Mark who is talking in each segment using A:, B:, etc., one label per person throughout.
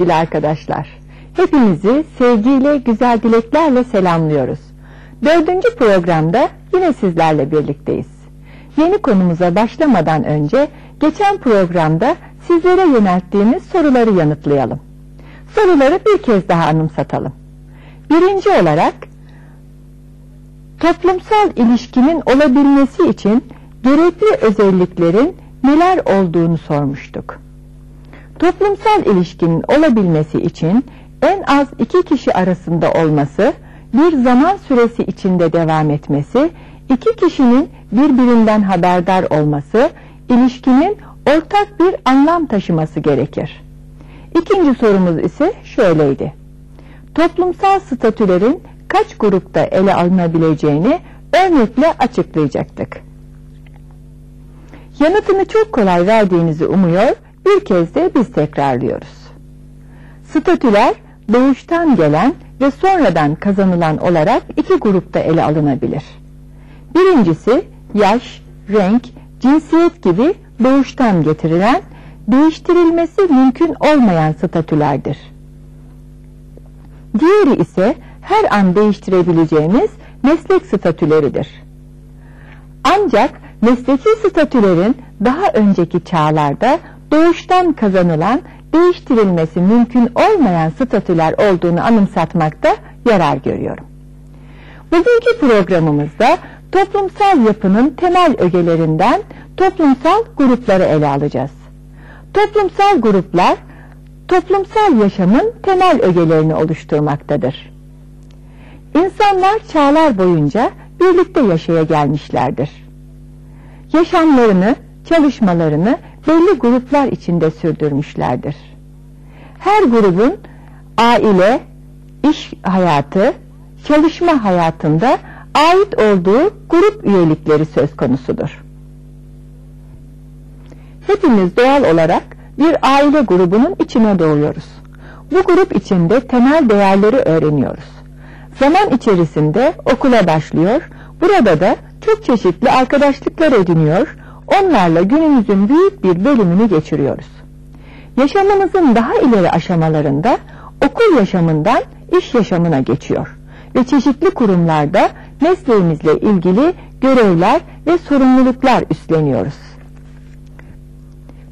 A: Sevgili arkadaşlar. Hepinizi sevgiyle, güzel dileklerle selamlıyoruz. Dördüncü programda yine sizlerle birlikteyiz. Yeni konumuza başlamadan önce geçen programda sizlere yönelttiğimiz soruları yanıtlayalım. Soruları bir kez daha anımsatalım. Birinci olarak toplumsal ilişkinin olabilmesi için gerekli özelliklerin neler olduğunu sormuştuk. Toplumsal ilişkinin olabilmesi için en az iki kişi arasında olması, bir zaman süresi içinde devam etmesi, iki kişinin birbirinden haberdar olması, ilişkinin ortak bir anlam taşıması gerekir. İkinci sorumuz ise şöyleydi. Toplumsal statülerin kaç grupta ele alınabileceğini örnekle açıklayacaktık. Yanıtını çok kolay verdiğinizi umuyor, bir kez de biz tekrarlıyoruz. Statüler doğuştan gelen ve sonradan kazanılan olarak iki grupta ele alınabilir. Birincisi yaş, renk, cinsiyet gibi doğuştan getirilen, değiştirilmesi mümkün olmayan statülerdir. Diğeri ise her an değiştirebileceğimiz meslek statüleridir. Ancak mesleki statülerin daha önceki çağlarda doğuştan kazanılan, değiştirilmesi mümkün olmayan statüler olduğunu anımsatmakta yarar görüyorum. Bugünkü programımızda toplumsal yapının temel ögelerinden toplumsal grupları ele alacağız. Toplumsal gruplar, toplumsal yaşamın temel ögelerini oluşturmaktadır. İnsanlar çağlar boyunca birlikte yaşaya gelmişlerdir. Yaşamlarını, çalışmalarını belli gruplar içinde sürdürmüşlerdir. Her grubun aile, iş hayatı, çalışma hayatında ait olduğu grup üyelikleri söz konusudur. Hepimiz doğal olarak bir aile grubunun içine doğuyoruz. Bu grup içinde temel değerleri öğreniyoruz. Zaman içerisinde okula başlıyor, burada da çok çeşitli arkadaşlıklar ediniyor, onlarla günümüzün büyük bir bölümünü geçiriyoruz. Yaşamımızın daha ileri aşamalarında okul yaşamından iş yaşamına geçiyor ve çeşitli kurumlarda mesleğimizle ilgili görevler ve sorumluluklar üstleniyoruz.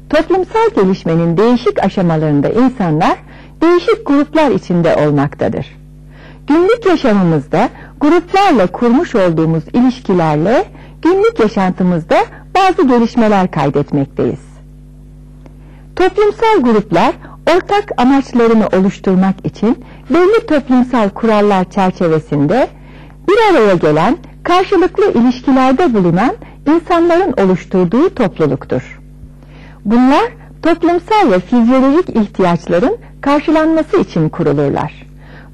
A: Toplumsal gelişmenin değişik aşamalarında insanlar değişik gruplar içinde olmaktadır. Günlük yaşamımızda gruplarla kurmuş olduğumuz ilişkilerle günlük yaşantımızda bazı gelişmeler kaydetmekteyiz. Toplumsal gruplar ortak amaçlarını oluşturmak için belli toplumsal kurallar çerçevesinde bir araya gelen karşılıklı ilişkilerde bulunan insanların oluşturduğu topluluktur. Bunlar toplumsal ve fizyolojik ihtiyaçların karşılanması için kurulurlar.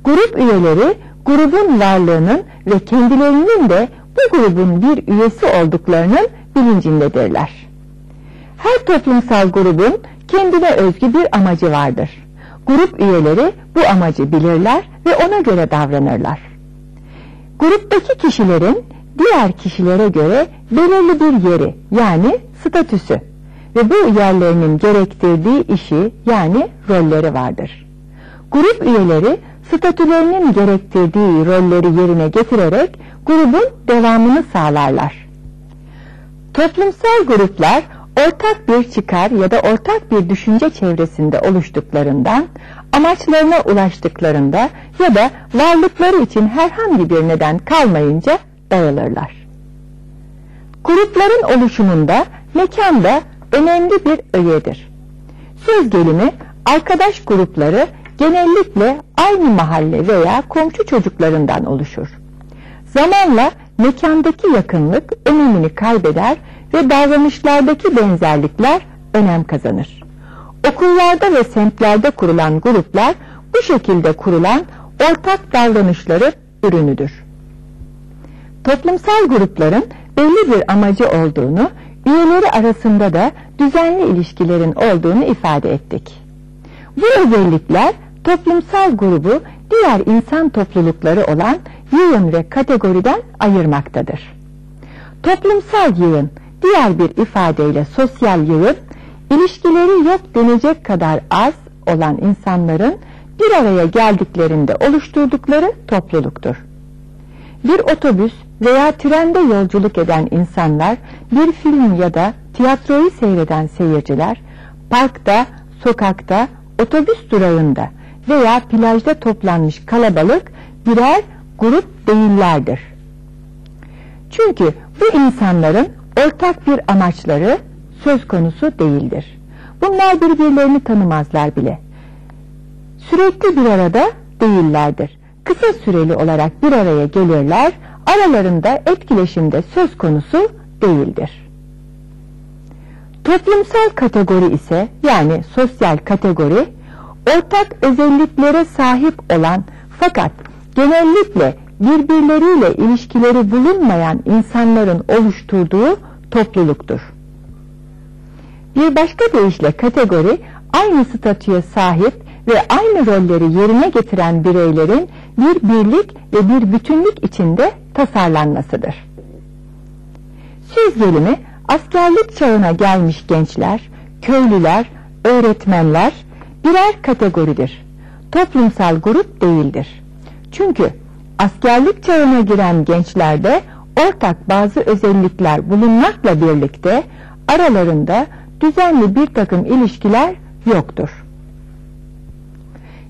A: Grup üyeleri grubun varlığının ve kendilerinin de bu grubun bir üyesi olduklarının bilincindedirler. Her toplumsal grubun kendine özgü bir amacı vardır. Grup üyeleri bu amacı bilirler ve ona göre davranırlar. Gruptaki kişilerin diğer kişilere göre belirli bir yeri yani statüsü ve bu yerlerinin gerektirdiği işi yani rolleri vardır. Grup üyeleri statülerinin gerektirdiği rolleri yerine getirerek grubun devamını sağlarlar. Toplumsal gruplar ortak bir çıkar ya da ortak bir düşünce çevresinde oluştuklarından, amaçlarına ulaştıklarında ya da varlıkları için herhangi bir neden kalmayınca dağılırlar. Grupların oluşumunda mekan da önemli bir öğedir. Söz gelimi arkadaş grupları genellikle aynı mahalle veya komşu çocuklarından oluşur. Zamanla mekandaki yakınlık önemini kaybeder ve davranışlardaki benzerlikler önem kazanır. Okullarda ve semtlerde kurulan gruplar bu şekilde kurulan ortak davranışları ürünüdür. Toplumsal grupların belli bir amacı olduğunu, üyeleri arasında da düzenli ilişkilerin olduğunu ifade ettik. Bu özellikler toplumsal grubu diğer insan toplulukları olan yığın ve kategoriden ayırmaktadır. Toplumsal yığın, diğer bir ifadeyle sosyal yığın, ilişkileri yok denecek kadar az, olan insanların bir araya geldiklerinde oluşturdukları topluluktur. Bir otobüs veya trende yolculuk eden insanlar, bir film ya da tiyatroyu seyreden seyirciler, parkta, sokakta, otobüs durağında veya plajda toplanmış kalabalık birer grup değillerdir. Çünkü bu insanların ortak bir amaçları söz konusu değildir. Bunlar birbirlerini tanımazlar bile. Sürekli bir arada değillerdir. Kısa süreli olarak bir araya gelirler, aralarında etkileşimde söz konusu değildir. Toplumsal kategori ise yani sosyal kategori ortak özelliklere sahip olan fakat genellikle birbirleriyle ilişkileri bulunmayan insanların oluşturduğu topluluktur. Bir başka deyişle kategori aynı statüye sahip ve aynı rolleri yerine getiren bireylerin bir birlik ve bir bütünlük içinde tasarlanmasıdır. Söz gelimi askerlik çağına gelmiş gençler, köylüler, öğretmenler birer kategoridir. Toplumsal grup değildir. Çünkü askerlik çağına giren gençlerde ortak bazı özellikler bulunmakla birlikte aralarında düzenli bir takım ilişkiler yoktur.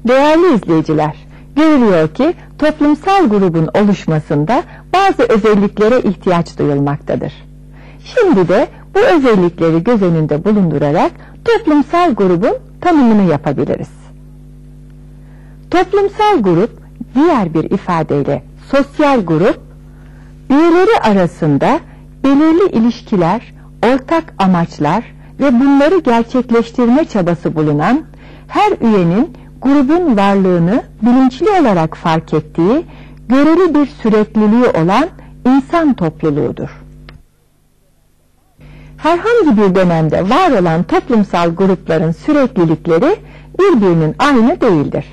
A: Değerli izleyiciler, görülüyor ki toplumsal grubun oluşmasında bazı özelliklere ihtiyaç duyulmaktadır. Şimdi de bu özellikleri göz önünde bulundurarak toplumsal grubun tanımını yapabiliriz. Toplumsal grup, diğer bir ifadeyle sosyal grup, üyeleri arasında belirli ilişkiler, ortak amaçlar ve bunları gerçekleştirme çabası bulunan her üyenin grubun varlığını bilinçli olarak fark ettiği göreli bir sürekliliği olan insan topluluğudur. Herhangi bir dönemde var olan toplumsal grupların süreklilikleri birbirinin aynı değildir.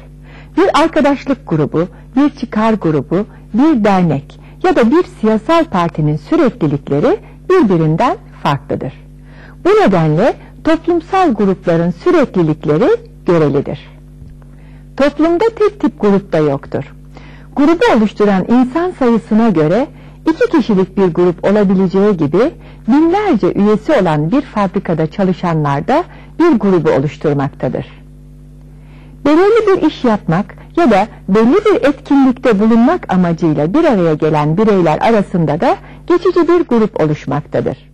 A: Bir arkadaşlık grubu, bir çıkar grubu, bir dernek ya da bir siyasal partinin süreklilikleri birbirinden farklıdır. Bu nedenle toplumsal grupların süreklilikleri görelidir. Toplumda tek tip grup da yoktur. Grubu oluşturan insan sayısına göre iki kişilik bir grup olabileceği gibi binlerce üyesi olan bir fabrikada çalışanlar da bir grubu oluşturmaktadır. Belirli bir iş yapmak ya da belli bir etkinlikte bulunmak amacıyla bir araya gelen bireyler arasında da geçici bir grup oluşmaktadır.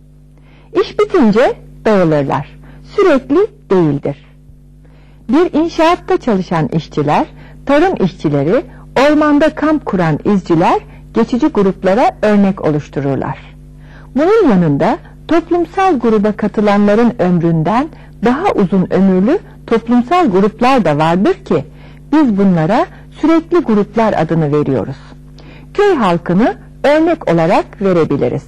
A: İş bitince dağılırlar. Sürekli değildir. Bir inşaatta çalışan işçiler, tarım işçileri, ormanda kamp kuran izciler geçici gruplara örnek oluştururlar. Bunun yanında toplumsal gruba katılanların ömründen daha uzun ömürlü toplumsal gruplar da vardır ki biz bunlara sürekli gruplar adını veriyoruz. Köy halkını örnek olarak verebiliriz.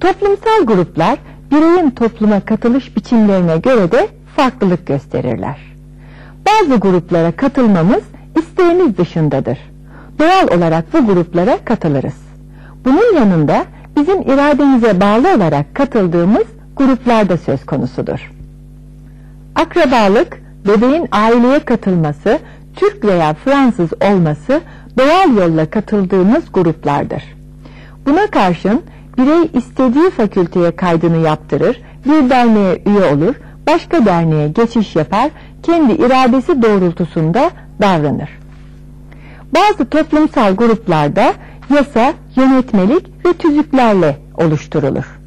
A: Toplumsal gruplar bireyin topluma katılış biçimlerine göre de farklılık gösterirler. Bazı gruplara katılmamız isteğimiz dışındadır. Doğal olarak bu gruplara katılırız. Bunun yanında bizim irademize bağlı olarak katıldığımız gruplar da söz konusudur. Akrabalık, bebeğin aileye katılması, Türk veya Fransız olması doğal yolla katıldığımız gruplardır. Buna karşın birey istediği fakülteye kaydını yaptırır, bir derneğe üye olur, başka derneğe geçiş yapar, kendi iradesi doğrultusunda davranır. Bazı toplumsal gruplarda yasa, yönetmelik ve tüzüklerle oluşturulur.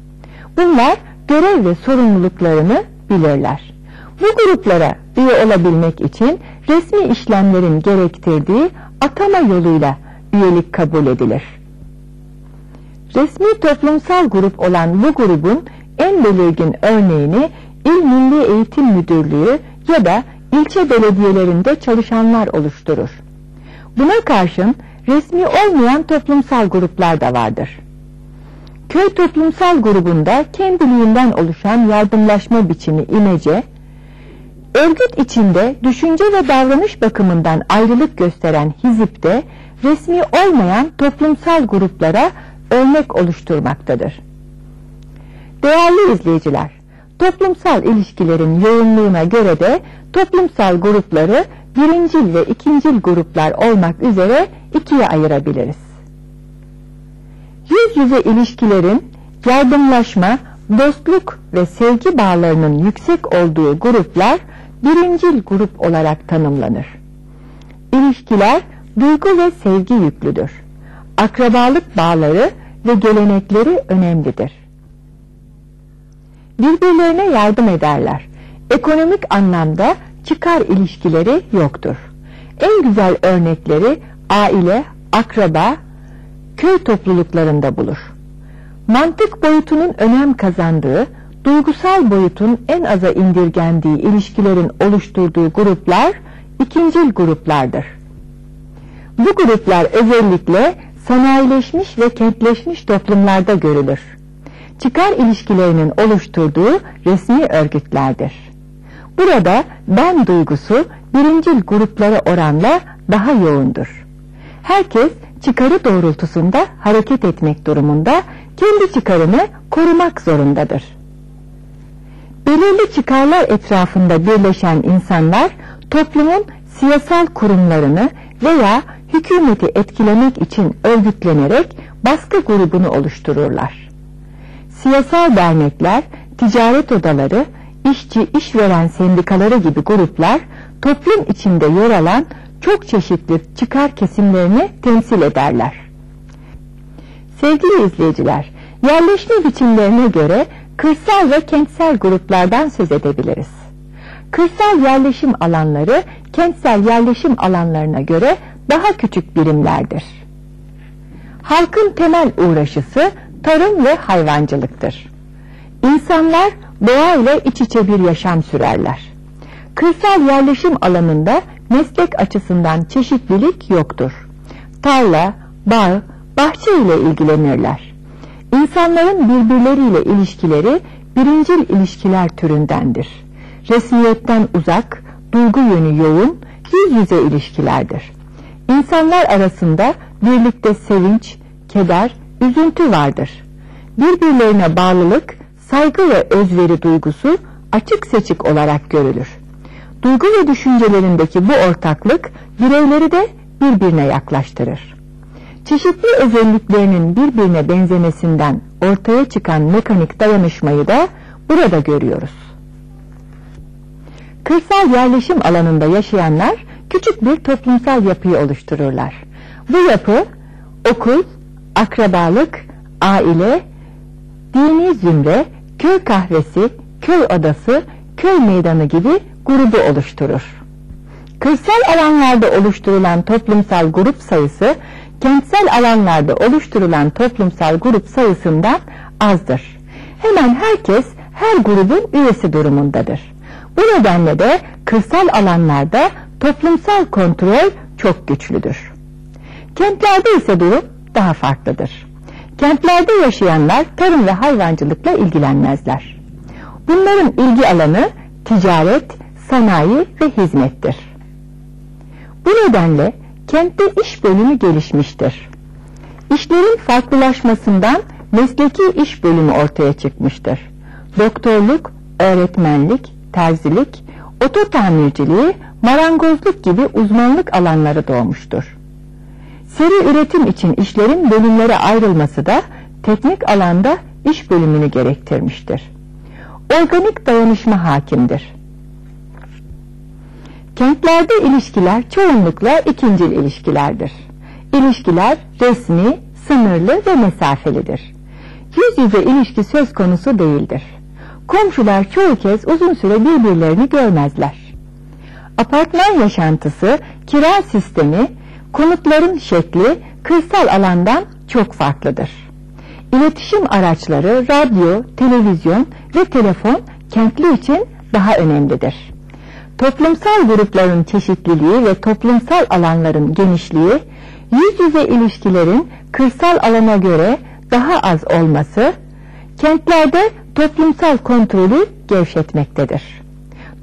A: Bunlar görev ve sorumluluklarını bilirler. Bu gruplara üye olabilmek için resmi işlemlerin gerektirdiği atama yoluyla üyelik kabul edilir. Resmi toplumsal grup olan bu grubun en belirgin örneğini İl Milli Eğitim Müdürlüğü ya da ilçe belediyelerinde çalışanlar oluşturur. Buna karşın resmi olmayan toplumsal gruplar da vardır. Köy toplumsal grubunda kendiliğinden oluşan yardımlaşma biçimi imece, örgüt içinde düşünce ve davranış bakımından ayrılık gösteren hizipte resmi olmayan toplumsal gruplara örnek oluşturmaktadır. Değerli izleyiciler, Toplumsal ilişkilerin yoğunluğuna göre de toplumsal grupları birincil ve ikincil gruplar olmak üzere ikiye ayırabiliriz. Yüz yüze ilişkilerin yardımlaşma, dostluk ve sevgi bağlarının yüksek olduğu gruplar birincil grup olarak tanımlanır. İlişkiler duygu ve sevgi yüklüdür. Akrabalık bağları ve gelenekleri önemlidir. Birbirlerine yardım ederler. Ekonomik anlamda çıkar ilişkileri yoktur. En güzel örnekleri aile, akraba, köy topluluklarında bulur. Mantık boyutunun önem kazandığı, duygusal boyutun en aza indirgendiği ilişkilerin oluşturduğu gruplar ikincil gruplardır. Bu gruplar özellikle sanayileşmiş ve kentleşmiş toplumlarda görülür. Çıkar ilişkilerinin oluşturduğu resmi örgütlerdir. Burada ben duygusu birincil gruplara oranla daha yoğundur. Herkes çıkarı doğrultusunda hareket etmek durumunda kendi çıkarını korumak zorundadır. Belirli çıkarlar etrafında birleşen insanlar toplumun siyasal kurumlarını veya hükümeti etkilemek için örgütlenerek baskı grubunu oluştururlar. Siyasal dernekler, ticaret odaları, işçi işveren sendikaları gibi gruplar toplum içinde yer alan çok çeşitli çıkar kesimlerini temsil ederler. Sevgili izleyiciler, yerleşme biçimlerine göre kırsal ve kentsel gruplardan söz edebiliriz. Kırsal yerleşim alanları kentsel yerleşim alanlarına göre daha küçük birimlerdir. Halkın temel uğraşısı tarım ve hayvancılıktır. İnsanlar doğayla iç içe bir yaşam sürerler. Kırsal yerleşim alanında meslek açısından çeşitlilik yoktur. Tarla, bağ, bahçe ile ilgilenirler. İnsanların birbirleriyle ilişkileri birincil ilişkiler türündendir. Resmiyetten uzak, duygu yönü yoğun, yüz yüze ilişkilerdir. İnsanlar arasında birlikte sevinç, keder, üzüntü vardır. Birbirlerine bağlılık, saygı ve özveri duygusu açık seçik olarak görülür. Duygu ve düşüncelerindeki bu ortaklık bireyleri de birbirine yaklaştırır. Çeşitli özelliklerinin birbirine benzemesinden ortaya çıkan mekanik dayanışmayı da burada görüyoruz. Kırsal yerleşim alanında yaşayanlar küçük bir toplumsal yapıyı oluştururlar. Bu yapı okul, akrabalık, aile, dini zümre, köy kahvesi, köy odası, köy meydanı gibi grubu oluşturur. Kırsal alanlarda oluşturulan toplumsal grup sayısı kentsel alanlarda oluşturulan toplumsal grup sayısından azdır. Hemen herkes her grubun üyesi durumundadır. Bu nedenle de kırsal alanlarda toplumsal kontrol çok güçlüdür. Kentlerde ise durum daha farklıdır. Kentlerde yaşayanlar tarım ve hayvancılıkla ilgilenmezler. Bunların ilgi alanı ticaret, sanayi ve hizmettir. Bu nedenle kentte iş bölümü gelişmiştir. İşlerin farklılaşmasından mesleki iş bölümü ortaya çıkmıştır. Doktorluk, öğretmenlik, terzilik, oto tamirciliği, marangozluk gibi uzmanlık alanları doğmuştur. Seri üretim için işlerin bölümlere ayrılması da teknik alanda iş bölümünü gerektirmiştir. Organik dayanışma hakimdir. Kentlerde ilişkiler çoğunlukla ikincil ilişkilerdir. İlişkiler resmi, sınırlı ve mesafelidir. Yüz yüze ilişki söz konusu değildir. Komşular çoğu kez uzun süre birbirlerini görmezler. Apartman yaşantısı, kira sistemi, konutların şekli kırsal alandan çok farklıdır. İletişim araçları, radyo, televizyon ve telefon kentli için daha önemlidir. Toplumsal grupların çeşitliliği ve toplumsal alanların genişliği, yüz yüze ilişkilerin kırsal alana göre daha az olması, kentlerde toplumsal kontrolü gevşetmektedir.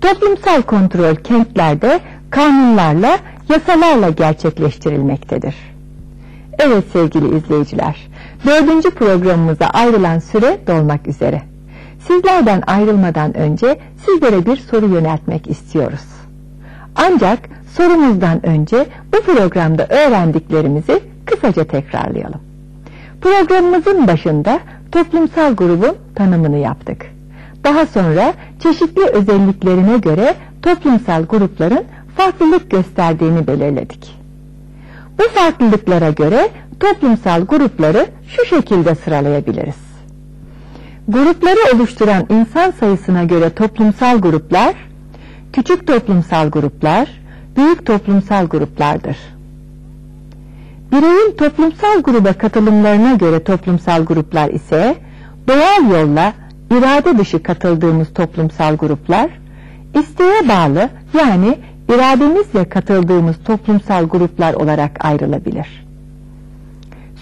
A: Toplumsal kontrol kentlerde kanunlarla, yasalarla gerçekleştirilmektedir. Evet sevgili izleyiciler, dördüncü programımıza ayrılan süre dolmak üzere. Sizlerden ayrılmadan önce sizlere bir soru yöneltmek istiyoruz. Ancak sorumuzdan önce bu programda öğrendiklerimizi kısaca tekrarlayalım. Programımızın başında toplumsal grubun tanımını yaptık. Daha sonra çeşitli özelliklerine göre toplumsal grupların farklılık gösterdiğini belirledik. Bu farklılıklara göre toplumsal grupları şu şekilde sıralayabiliriz. Grupları oluşturan insan sayısına göre toplumsal gruplar, küçük toplumsal gruplar, büyük toplumsal gruplardır. Bireyin toplumsal gruba katılımlarına göre toplumsal gruplar ise doğal yolla irade dışı katıldığımız toplumsal gruplar, isteğe bağlı yani irademizle katıldığımız toplumsal gruplar olarak ayrılabilir.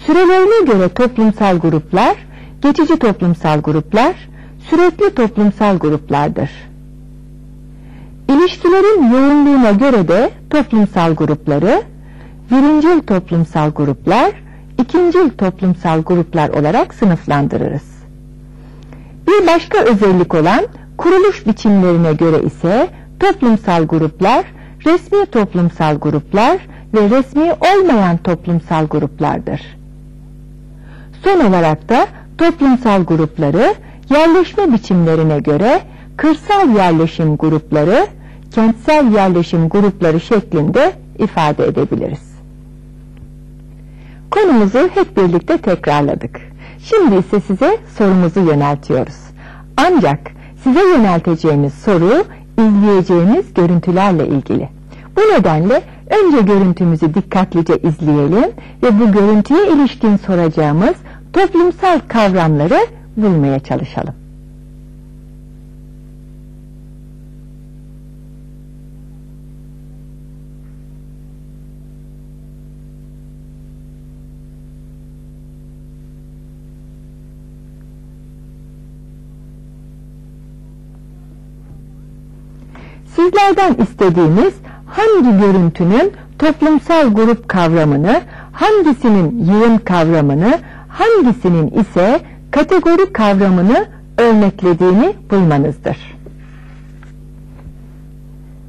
A: Sürelerine göre toplumsal gruplar, geçici toplumsal gruplar, sürekli toplumsal gruplardır. İlişkilerin yoğunluğuna göre de toplumsal grupları, birincil toplumsal gruplar, ikincil toplumsal gruplar olarak sınıflandırırız. Bir başka özellik olan kuruluş biçimlerine göre ise toplumsal gruplar, resmi toplumsal gruplar ve resmi olmayan toplumsal gruplardır. Son olarak da toplumsal grupları yerleşme biçimlerine göre kırsal yerleşim grupları, kentsel yerleşim grupları şeklinde ifade edebiliriz. Konumuzu hep birlikte tekrarladık. Şimdi ise size sorumuzu yöneltiyoruz. Ancak size yönelteceğimiz soru izleyeceğimiz görüntülerle ilgili. Bu nedenle önce görüntümüzü dikkatlice izleyelim ve bu görüntüye ilişkin soracağımız toplumsal kavramları bulmaya çalışalım. Sizlerden istediğimiz hangi görüntünün toplumsal grup kavramını, hangisinin yığın kavramını, hangisinin ise kategori kavramını örneklediğini bulmanızdır.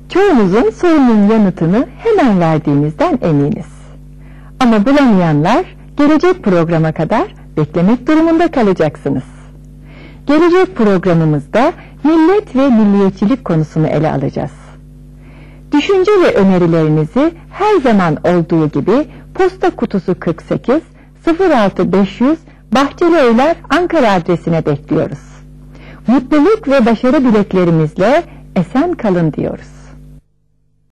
A: Çoğunuzun sorunun yanıtını hemen verdiğinizden eminiz. Ama bulamayanlar gelecek programa kadar beklemek durumunda kalacaksınız. Gelecek programımızda millet ve milliyetçilik konusunu ele alacağız. Düşünce ve önerilerinizi her zaman olduğu gibi posta kutusu 48 06500 Bahçeli Evler Ankara adresine bekliyoruz. Mutluluk ve başarı dileklerimizle esen kalın diyoruz.